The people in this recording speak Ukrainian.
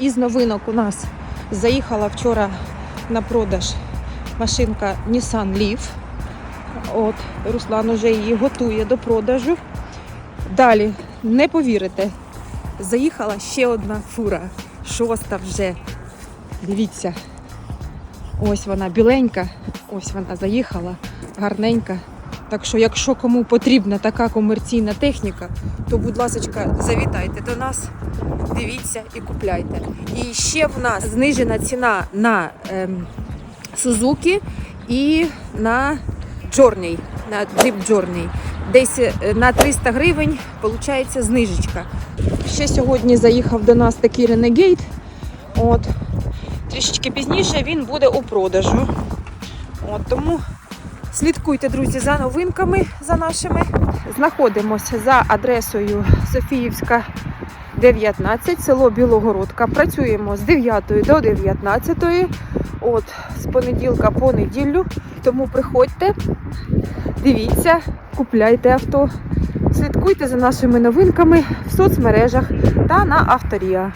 Із новинок у нас заїхала вчора на продаж машинка Nissan Leaf. От, Руслан уже її готує до продажу. Далі, не повірите, заїхала ще одна фура. Шоста вже. Дивіться. Ось вона біленька, ось вона заїхала, гарненька. Так що, якщо кому потрібна така комерційна техніка, то, будь ласка, завітайте до нас, дивіться і купляйте. І ще в нас знижена ціна на ем, Suzuki і на Journey, на Jeep Journey. Десь е, на 300 гривень виходить знижечка. Ще сьогодні заїхав до нас такий Renegade. От. Трішечки пізніше він буде у продажу. От, тому слідкуйте, друзі, за новинками за нашими. Знаходимося за адресою Софіївська 19, село Білогородка. Працюємо з 9 до 19, от, з понеділка по неділю. Тому приходьте, дивіться, купляйте авто. Слідкуйте за нашими новинками в соцмережах та на авторія.